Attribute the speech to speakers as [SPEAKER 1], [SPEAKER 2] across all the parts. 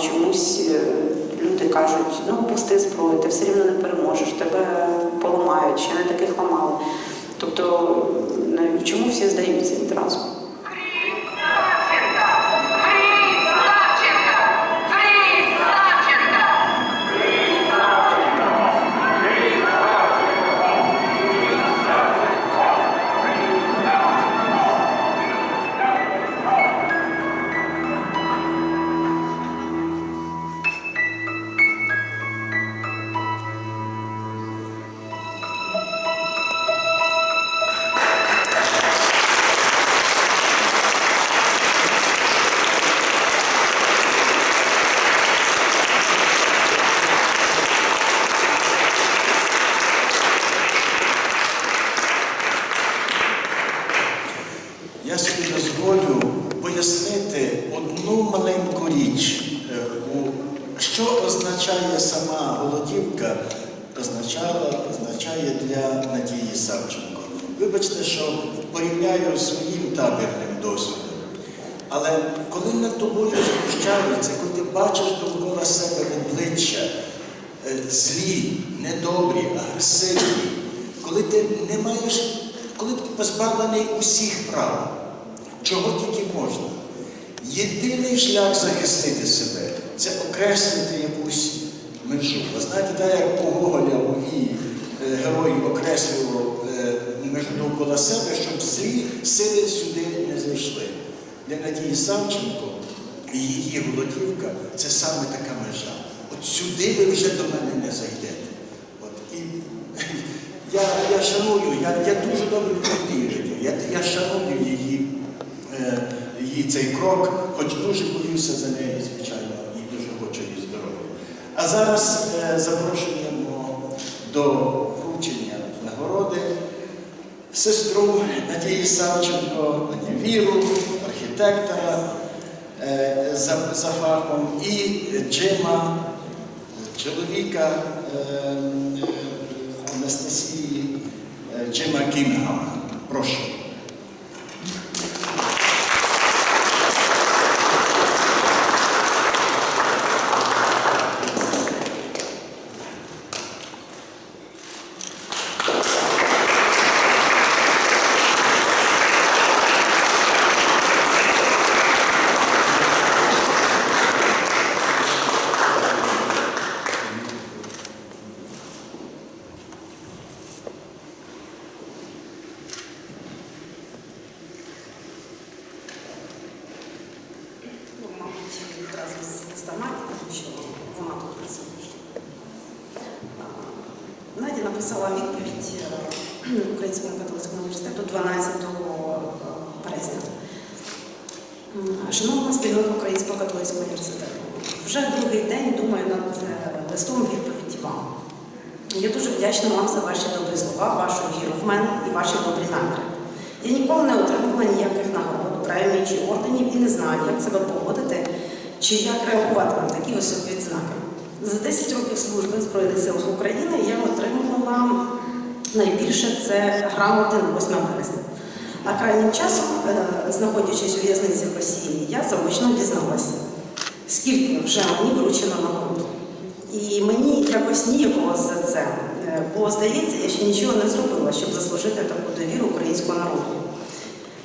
[SPEAKER 1] Чомусь е, люди кажуть, ну пусти зброю, ти все рівно не переможеш, тебе поламають, ще не таких ламали. Тобто, ну, чому всі здаються відразу?
[SPEAKER 2] Що порівняю з своїм табірним досвідом. Але коли над тобою знущаються, коли ти бачиш довкола себе обличчя е, злі, недобрі, агресивні, коли ти не маєш, коли ти позбавлений усіх прав, чого тільки можна. Єдиний шлях захистити себе це окреслити якусь межу. Ви знаєте, так як у Гоголя у вії е, герой окреслював е, довкола себе, щоб злі сили сюди не зайшли. Для Надії Савченко і її Голодівка це саме така межа. От сюди ви вже до мене не зайдете. От, і я, я шаную, я, я дуже добре її. Я, я шаную її, е, її цей крок, хоч дуже боюся за неї, звичайно, і дуже хочу її здоров'я. А зараз е, запрошуємо до сестру Надії Савченко, Віру, архітектора е, за, за фахом і Джима, чоловіка е, е, Анастасії Джима Кінгама. Прошу.
[SPEAKER 1] Ну, мабуть, відразу з листоматі, тому що вона тут присутня. А, Надя написала відповідь е, Українському католицькому університету 12 березня. М, Шановна спільнота Українського католицького університету, вже другий день думаю над е, листом відповіді вам. Я дуже вдячна вам за ваші добрі слова, вашу віру в мене і ваші добрі наміри. Я ніколи не отримувала ніяких нагород, премій чи орденів і не знаю, як себе поводити чи як реагувати на такі високі відзнаки. За 10 років служби в Збройних силах України я отримувала найбільше це грамоти на 8 березня. А крайнім часом, е, знаходячись у в'язниці в Росії, я заочно дізналася, скільки вже мені вручено нагород. І мені якось ніякого за це, е, бо здається, я ще нічого не зробила, щоб заслужити таку довіру українського народу.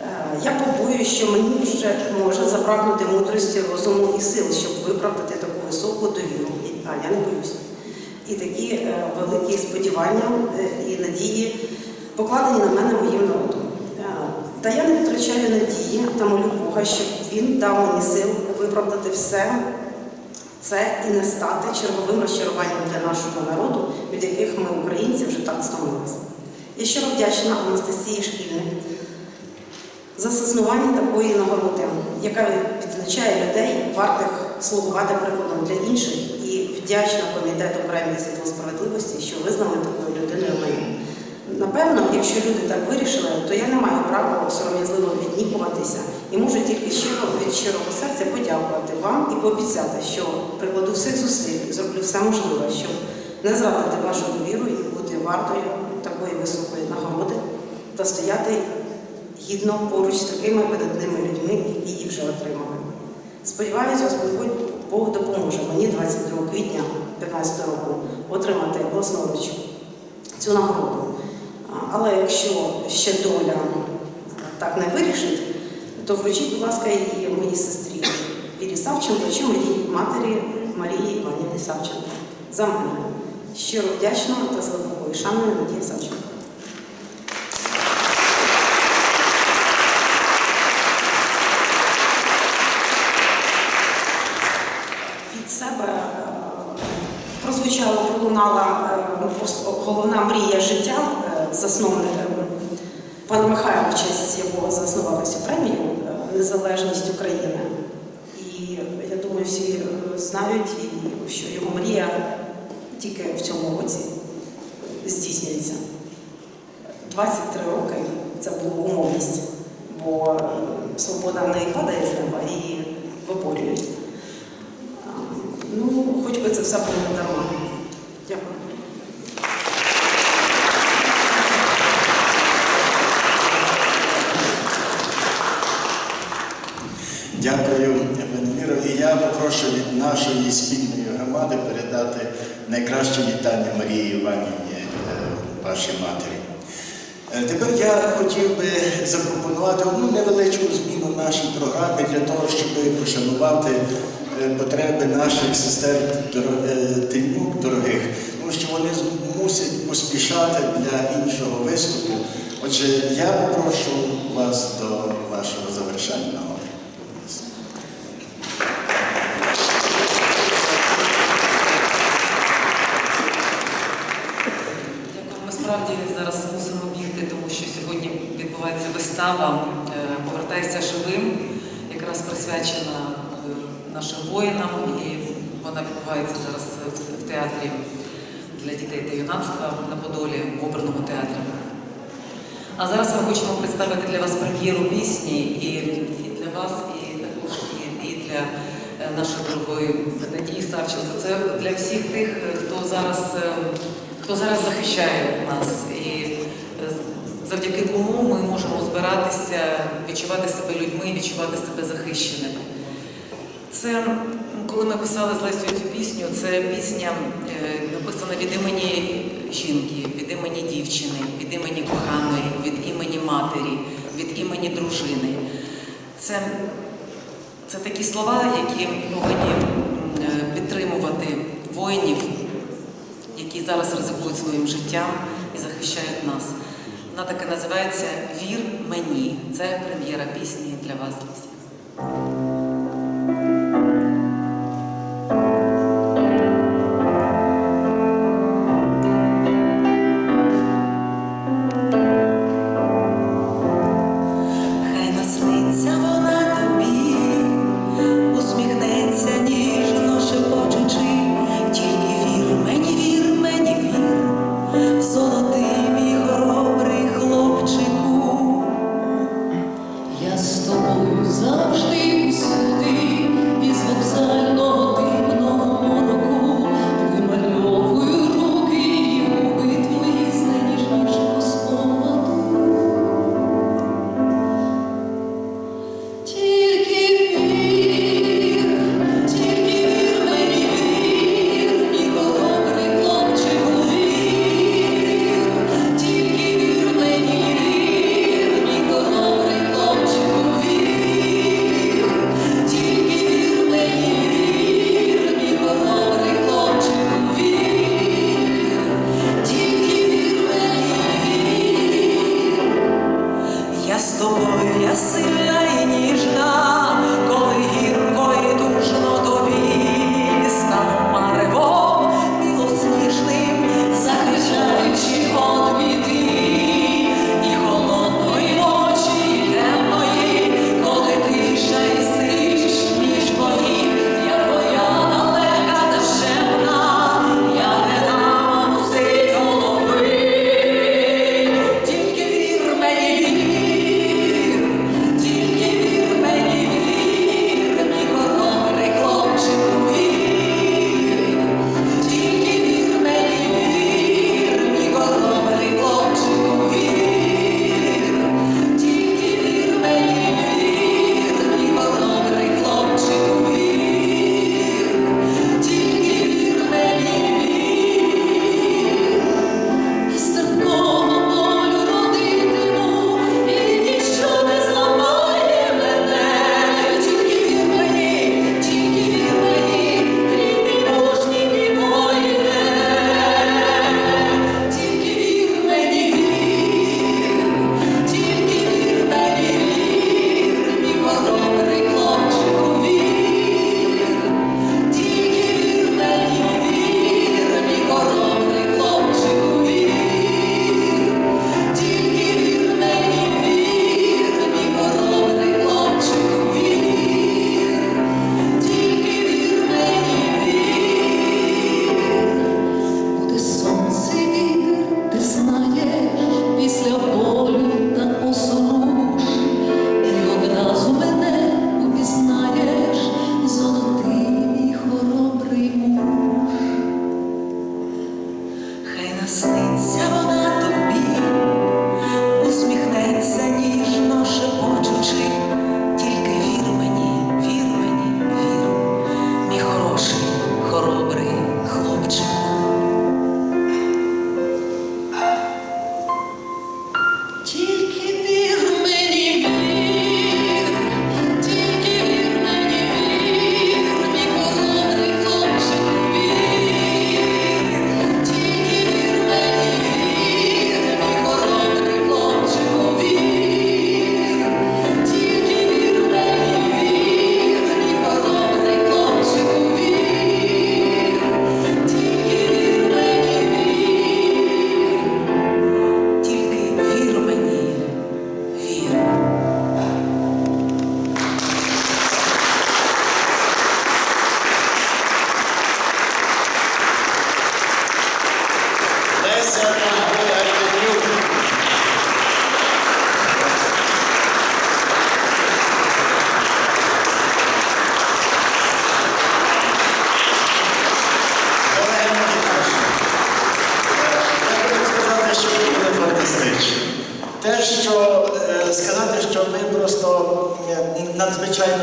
[SPEAKER 1] Е, Я побоююсь, що мені вже може забракнути мудрості, розуму і сил, щоб виправдати таку високу довіру. А я не боюся. І такі великі сподівання і надії покладені на мене моїм народом. Та я не втрачаю надії та молю Бога, щоб він дав мені сил виправдати все це і не стати черговим розчаруванням для нашого народу, від яких ми, українці, вже так стомилися. Я щиро вдячна Анастасії Шкільник за заснування такої нагороди, яка відзначає людей, вартих слугувати прикладом для інших, і вдячна комітету премії світло справедливості, що визнали такою людиною. Напевно, якщо люди так вирішили, то я не маю права сором'язливо віднікуватися і можу тільки щиро від щирого серця подякувати вам і пообіцяти, що прикладу всіх зусиль зроблю все можливе, щоб не зрадити вашу довіру і бути вартою такої високої нагороди та стояти гідно поруч з такими видатними людьми, які її вже отримали. Сподіваюсь, Господь Бог допоможе мені 22 квітня 2015 року отримати власноруч цю нагороду. Але якщо ще доля так не вирішить, то вручіть, будь ласка, і моїй сестрі Вірі Савченко чи моїй матері Марії Іванівні Савченко. За мене. Щиро вдячна та з глибокою шаною Надія Савченко. від себе е, прозвучала, пролунала е, головна мрія життя е, засновника пана Михайла, в честь якого заснували цю премію е, Незалежність України. І я думаю, всі е, знають, що його мрія тільки в цьому році здійснюється. 23 роки це була умовність, бо е, свобода не падає з неба і виборюють. Ну, хоч би це все було дарма.
[SPEAKER 2] Марії Іванівні, е, вашій матері. Е, Тепер я хотів би запропонувати одну невеличку зміну нашій програмі для того, щоб пошанувати е, потреби наших сестер е, дорогих, тому що вони мусять поспішати для іншого виступу. Отже, я попрошу вас до вашого завершального.
[SPEAKER 3] Дякую. Ми справді зараз мусимо бігти, тому що сьогодні відбувається вистава е, Повертайся живим, якраз присвячена е, нашим воїнам, і вона відбувається зараз в- в театрі для дітей на Подолі в театрі. А зараз ми хочемо представити для вас прем'єру пісні і, і для вас, і також і, і для е, нашої дорогої Надії Савченко. Це для всіх тих, е, хто зараз, е, хто зараз захищає нас. І завдяки кому ми можемо збиратися, відчувати себе людьми, відчувати себе захищеними. Це коли ми писали з Лесею цю пісню, це пісня е, написана від імені жінки, від імені дівчини, від імені коханої, від імені матері, від імені дружини. Це, це такі слова, які повинні е, підтримувати воїнів, які зараз ризикують своїм життям і захищають нас. Вона таки називається Вір мені. Це прем'єра пісні для вас, для
[SPEAKER 4] насниться вона.
[SPEAKER 2] zwyczajne